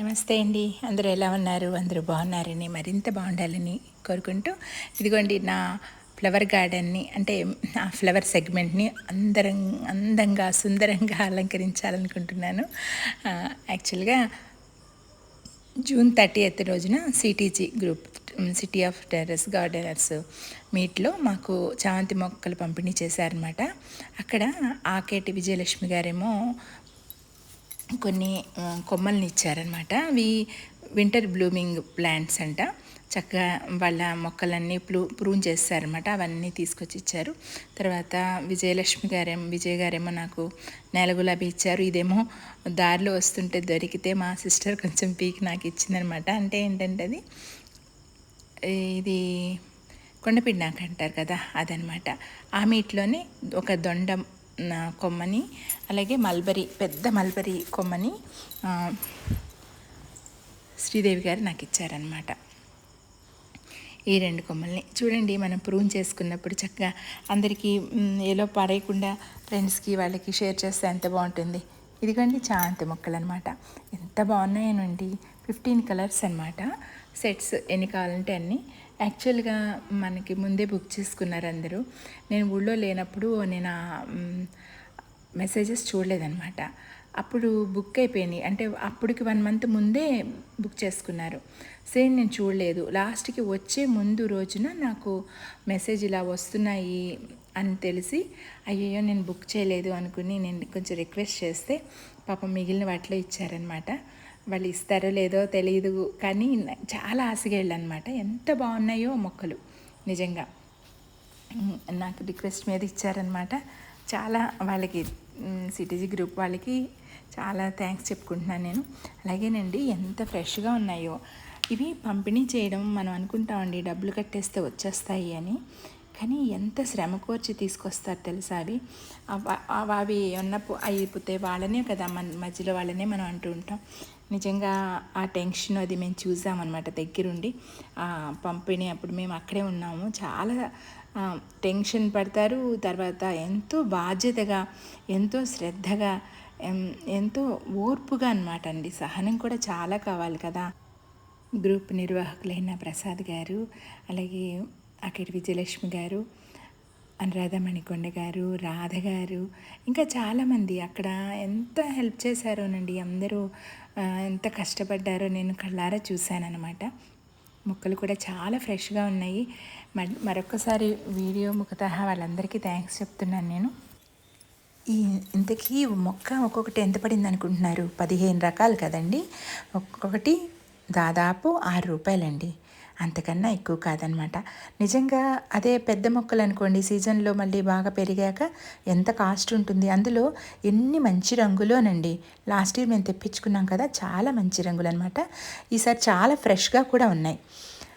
నమస్తే అండి. అందరూ ఎలా ఉన్నారు? అందరూ బాగున్నారని మరింత బాగుండాలని కోరుకుంటూ ఇదిగోండి నా ఫ్లవర్ గార్డెన్ని అంటే ఆ ఫ్లవర్ సెగ్మెంట్ని అందరం అందంగా సుందరంగా అలంకరించాలనుకుంటున్నాను. యాక్చువల్గా జూన్ థర్టీ ఎయిత్ రోజున CTG group city of terrace gardeners మీట్లో మాకు చామంతి మొక్కలు పంపిణీ చేశారనమాట అక్కడ ఆకేటి విజయలక్ష్మి గారేమో కొన్ని కొమ్మల్ని ఇచ్చారనమాట అవి వింటర్ బ్లూమింగ్ ప్లాంట్స్ అంట. చక్కగా వాళ్ళ మొక్కలన్నీ ప్లూ ప్రూన్ చేస్తారనమాట అవన్నీ తీసుకొచ్చి ఇచ్చారు. తర్వాత విజయలక్ష్మి గారేమో విజయ్ గారేమో నాకు నేల గులాబీ ఇచ్చారు. ఇదేమో దారిలో వస్తుంటే దొరికితే మా సిస్టర్ కొంచెం పీక్ నాకు ఇచ్చిందనమాట అంటే ఏంటంటే అది ఇది కొండపిండాక అంటారు కదా అదనమాట ఆ మీట్లోనే ఒక దొండ కొమ్మని అలాగే మల్బరీ పెద్ద మల్బరీ కొమ్మని శ్రీదేవి గారు నాకు ఇచ్చారనమాట ఈ రెండు కొమ్మల్ని. చూడండి మనం ప్రూన్ చేసుకున్నప్పుడు చక్కగా అందరికీ ఏలో పారేయకుండా ఫ్రెండ్స్కి వాళ్ళకి షేర్ చేస్తే ఎంత బాగుంటుంది. ఇదిగోండి చాంతి మొక్కలు అనమాట ఎంత బాగున్నాయనండి. ఫిఫ్టీన్ కలర్స్ అనమాట సెట్స్ ఎన్ని కావాలంటే అన్ని. యాక్చువల్గా మనకి ముందే బుక్ చేసుకున్నారు అందరూ. నేను ఊళ్ళో లేనప్పుడు నేను మెసేజెస్ చూడలేదన్నమాట. అప్పుడు బుక్ అయిపోయినాయి. అంటే అప్పటికి వన్ మంత్ ముందే బుక్ చేసుకున్నారు. సేమ్ నేను చూడలేదు. లాస్ట్కి వచ్చే ముందు రోజున నాకు మెసేజ్ ఇలా వస్తున్నాయి అని తెలిసి అయ్యయ్యో నేను బుక్ చేయలేదు అనుకుని నేను కొంచెం రిక్వెస్ట్ చేస్తే పాపం మిగిలిన వాటిలో ఇచ్చారనమాట వాళ్ళు ఇస్తారో లేదో తెలియదు కానీ చాలా ఆశగా వెళ్ళనమాట. ఎంత బాగున్నాయో మొక్కలు నిజంగా. నాకు రిక్వెస్ట్ మీద ఇచ్చారనమాట. చాలా వాళ్ళకి సిటీజీ గ్రూప్ వాళ్ళకి చాలా థ్యాంక్స్ చెప్పుకుంటున్నాను నేను. అలాగేనండి ఎంత ఫ్రెష్గా ఉన్నాయో. ఇవి పంపిణీ చేయడం మనం అనుకుంటామండి డబ్బులు కట్టేస్తే వచ్చేస్తాయి అని. కానీ ఎంత శ్రమ కోర్చి తీసుకొస్తారు తెలుసా అవి? అవ- అవ- అవి ఉన్నప్పుడు అయిపోతే వాళ్ళనే కదా మన మధ్యలో వాళ్ళనే మనం అంటూ ఉంటాం. నిజంగా ఆ టెన్షన్ అది మేము చూసామన్నమాట దగ్గరుండి. పంపిణీ అప్పుడు మేము అక్కడే ఉన్నాము. చాలా టెన్షన్ పడతారు. తర్వాత ఎంతో బాధ్యతగా ఎంతో శ్రద్ధగా ఎంతో ఓర్పుగా అనమాట అండి. సహనం కూడా చాలా కావాలి కదా. గ్రూప్ నిర్వాహకులైన ప్రసాద్ గారు అలాగే అక్కడి విజయలక్ష్మి గారు అనురాధ మణికొండ గారు రాధ గారు ఇంకా చాలామంది అక్కడ ఎంత హెల్ప్ చేశారోనండి అందరూ ఎంత కష్టపడ్డారో నేను కళ్ళారా చూశానన్నమాట. మొక్కలు కూడా చాలా ఫ్రెష్గా ఉన్నాయి. మరొకసారి వీడియో ముఖత వాళ్ళందరికీ థ్యాంక్స్ చెప్తున్నాను నేను. ఈ ఇంతకీ మొక్క ఒక్కొక్కటి ఎంత పడింది అనుకుంటున్నారు? పదిహేను రకాలు కదండి. ఒక్కొక్కటి దాదాపు ఆరు రూపాయలండి. అంతకన్నా ఎక్కువ కాదనమాట. నిజంగా అదే పెద్ద మొక్కలు అనుకోండి సీజన్లో మళ్ళీ బాగా పెరిగాక ఎంత కాస్ట్ ఉంటుంది. అందులో ఎన్ని మంచి రంగులోనండి. లాస్ట్ ఇయర్ మేము తెప్పించుకున్నాం కదా చాలా మంచి రంగులు అనమాట ఈసారి చాలా ఫ్రెష్గా కూడా ఉన్నాయి.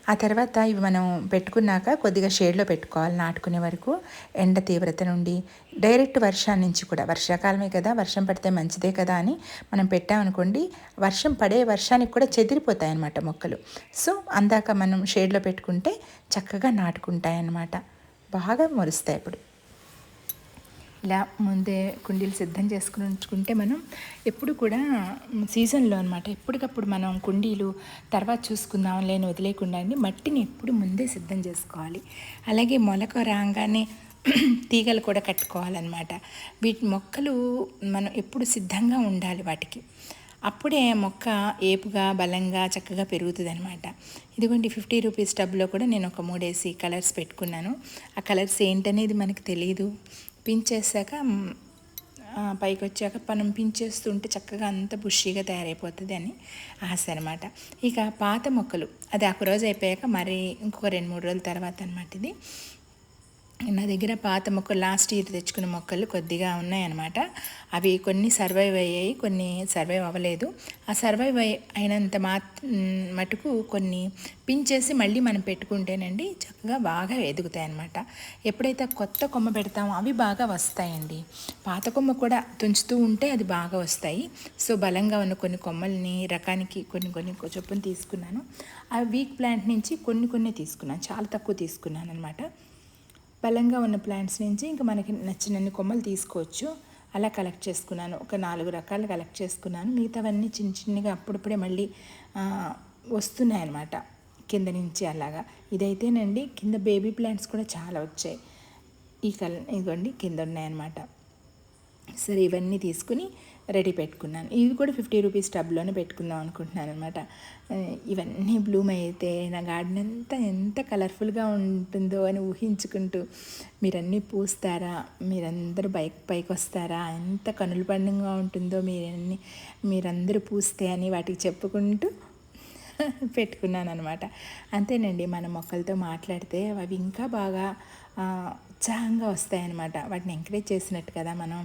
ఆ తర్వాత ఇవి మనం పెట్టుకున్నాక కొద్దిగా షేడ్లో పెట్టుకోవాలి నాటుకునే వరకు. ఎండ తీవ్రత నుండి డైరెక్ట్ వర్షం నుంచి కూడా. వర్షాకాలమే కదా వర్షం పడితే మంచిదే కదా అని మనం పెట్టామనుకోండి వర్షం పడే వర్షానికి కూడా చెదిరిపోతాయి అన్నమాట మొక్కలు. సో అందాక మనం షేడ్లో పెట్టుకుంటే చక్కగా నాటుకుంటాయి అన్నమాట బాగా మొలుస్తాయి ఇప్పుడు ఇలా ముందే కుండీలు సిద్ధం చేసుకుని ఉంచుకుంటే మనం ఎప్పుడు కూడా సీజన్లో అనమాట ఎప్పటికప్పుడు మనం కుండీలు తర్వాత చూసుకుందాం లేని వదిలేకుండా మట్టిని ఎప్పుడు ముందే సిద్ధం చేసుకోవాలి. అలాగే మొలక రాగానే తీగలు కూడా కట్టుకోవాలన్నమాట. వీటి మొక్కలు మనం ఎప్పుడు సిద్ధంగా ఉండాలి వాటికి. అప్పుడే మొక్క ఏపుగా బలంగా చక్కగా పెరుగుతుంది అనమాట ఇదిగోండి ఫిఫ్టీ రూపీస్ టబ్లో కూడా నేను ఒక మూడేసి కలర్స్ పెట్టుకున్నాను. ఆ కలర్స్ ఏంటనేది మనకు తెలియదు పించేసాక పైకి వచ్చాక మనం పించేస్తుంటే చక్కగా అంత బుషీగా తయారైపోతుంది అని ఆశ అనమాట ఇక పాత మొక్కలు అది ఒక రోజు అయిపోయాక మరి ఇంకొక రెండు మూడు రోజుల తర్వాత అనమాట ఇది. నా దగ్గర పాత మొక్కలు లాస్ట్ ఇయర్ తెచ్చుకున్న మొక్కలు కొద్దిగా ఉన్నాయన్నమాట. అవి కొన్ని సర్వైవ్ అయ్యాయి కొన్ని సర్వైవ్ అవ్వలేదు. ఆ సర్వైవ్ అయి అయినంత మా మటుకు కొన్ని పించేసి మళ్ళీ మనం పెట్టుకుంటేనండి చక్కగా బాగా ఎదుగుతాయి అన్నమాట ఎప్పుడైతే కొత్త కొమ్మ పెడతామో అవి బాగా వస్తాయండి. పాత కొమ్మ కూడా తుంచుతూ ఉంటే అది బాగా వస్తాయి. సో బలంగా ఉన్న కొన్ని కొమ్మల్ని రకానికి కొన్ని కొన్ని చొప్పున తీసుకున్నాను. ఆ వీక్ ప్లాంట్ నుంచి కొన్ని కొన్ని తీసుకున్నాను. చాలా తక్కువ తీసుకున్నాను అనమాట బలంగా ఉన్న ప్లాంట్స్ నుంచి ఇంకా మనకి నచ్చినన్ని కొమ్మలు తీసుకోవచ్చు. అలా కలెక్ట్ చేసుకున్నాను. ఒక నాలుగు రకాలు కలెక్ట్ చేసుకున్నాను. మిగతావన్నీ చిన్న చిన్నగా అప్పుడప్పుడే మళ్ళీ వస్తున్నాయి అన్నమాట కింద నుంచి అలాగా. ఇదైతేనండి కింద బేబీ ప్లాంట్స్ కూడా చాలా వచ్చాయి. ఈ కల ఇదిగోండి కింద ఉన్నాయన్నమాట. సరే ఇవన్నీ తీసుకుని రెడీ పెట్టుకున్నాను. ఇవి కూడా ఫిఫ్టీ రూపీస్ టబ్లోనే పెట్టుకుందాం అనుకుంటున్నాను అనమాట ఇవన్నీ బ్లూమ్ అయితే నా గార్డెన్ అంతా ఎంత కలర్ఫుల్గా ఉంటుందో అని ఊహించుకుంటూ మీరన్నీ పూస్తారా? మీరందరూ బైక్ పైకి వస్తారా? ఎంత కనుల పండుగగా ఉంటుందో మీరన్నీ మీరందరూ పూస్తే అని వాటికి చెప్పుకుంటూ పెట్టుకున్నాను అనమాట అంతేనండి మన మొక్కలతో మాట్లాడితే అవి ఇంకా బాగా ఉత్సాహంగా వస్తాయన్నమాట. వాటిని ఎంకరేజ్ చేసినట్టు కదా మనం.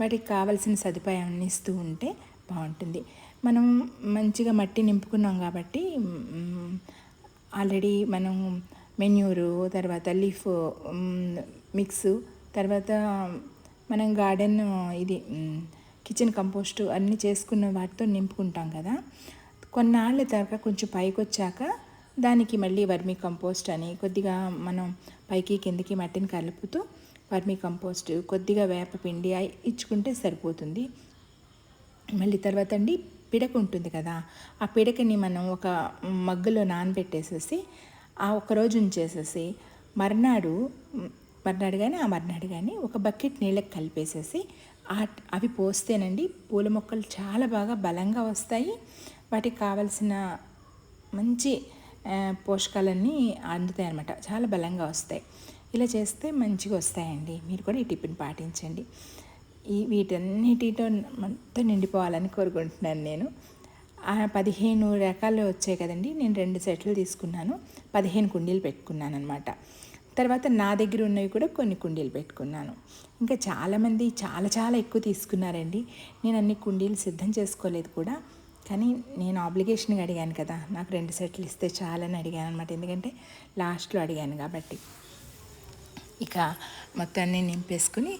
వాటికి కావాల్సిన సదుపాయం ఇస్తూ ఉంటే బాగుంటుంది. మనం మంచిగా మట్టి నింపుకున్నాం కాబట్టి ఆల్రెడీ మనం మెన్యూరు తర్వాత లీఫ్ మిక్స్ తర్వాత మనం గార్డెన్ ఇది కిచెన్ కంపోస్టు అన్నీ చేసుకున్న వాటితో నింపుకుంటాం కదా. కొన్నాళ్ళ తర్వాత కొంచెం పైకి వచ్చాక దానికి మళ్ళీ వర్మీ కంపోస్ట్ అని కొద్దిగా మనం పైకి కిందకి మట్టిని కలుపుతూ వర్మీ కంపోస్ట్ కొద్దిగా వేప పిండి ఇచ్చుకుంటే సరిపోతుంది. మళ్ళీ తర్వాత అండి పిడక ఉంటుంది కదా ఆ పిడకని మనం ఒక మగ్గులో నానబెట్టేసేసి ఆ ఒకరోజు ఉంచేసేసి మర్నాడు మర్నాడు కానీ ఆ మర్నాడు కానీ ఒక బకెట్ నీళ్ళకి కలిపేసేసి ఆ అవి పోస్తేనండి పూల మొక్కలు చాలా బాగా బలంగా వస్తాయి. వాటికి కావలసిన మంచి పోషకాలన్నీ అందుతాయి అన్నమాట చాలా బలంగా వస్తాయి. ఇలా చేస్తే మంచిగా వస్తాయండి. మీరు కూడా ఈ టిఫిన్ పాటించండి. ఈ వీటన్నిటితో మొత్తం నిండిపోవాలని కోరుకుంటున్నాను నేను. ఆ పదిహేను రకాలు వచ్చాయి కదండి. నేను రెండు సెట్లు తీసుకున్నాను. పదిహేను కుండీలు పెట్టుకున్నాను అనమాట తర్వాత నా దగ్గర ఉన్నవి కూడా కొన్ని కుండీలు పెట్టుకున్నాను. ఇంకా చాలామంది చాలా చాలా ఎక్కువ తీసుకున్నారండి. నేను అన్ని కుండీలు సిద్ధం చేసుకోలేదు కూడా. కానీ నేను ఆబ్లిగేషన్గా అడిగాను కదా నాకు రెండు సెట్లు ఇస్తే చాలని అడిగాను అనమాట ఎందుకంటే లాస్ట్లో అడిగాను కాబట్టి. ఇక మొత్తాన్ని నింపేసుకుని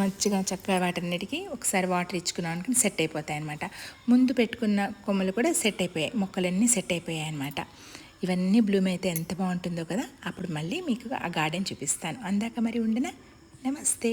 మంచిగా చక్కగా వాటన్నిటికీ ఒకసారి వాటర్ ఇచ్చుకున్నాం అనుకుని సెట్ అయిపోతాయి అనమాట ముందు పెట్టుకున్న కొమ్మలు కూడా సెట్ అయిపోయాయి మొక్కలన్నీ సెట్ అయిపోయాయి అనమాట ఇవన్నీ బ్లూమ్ అయితే ఎంత బాగుంటుందో కదా అప్పుడు మళ్ళీ మీకు ఆ గార్డెన్ చూపిస్తాను. అందాక మరి ఉండినా? నమస్తే.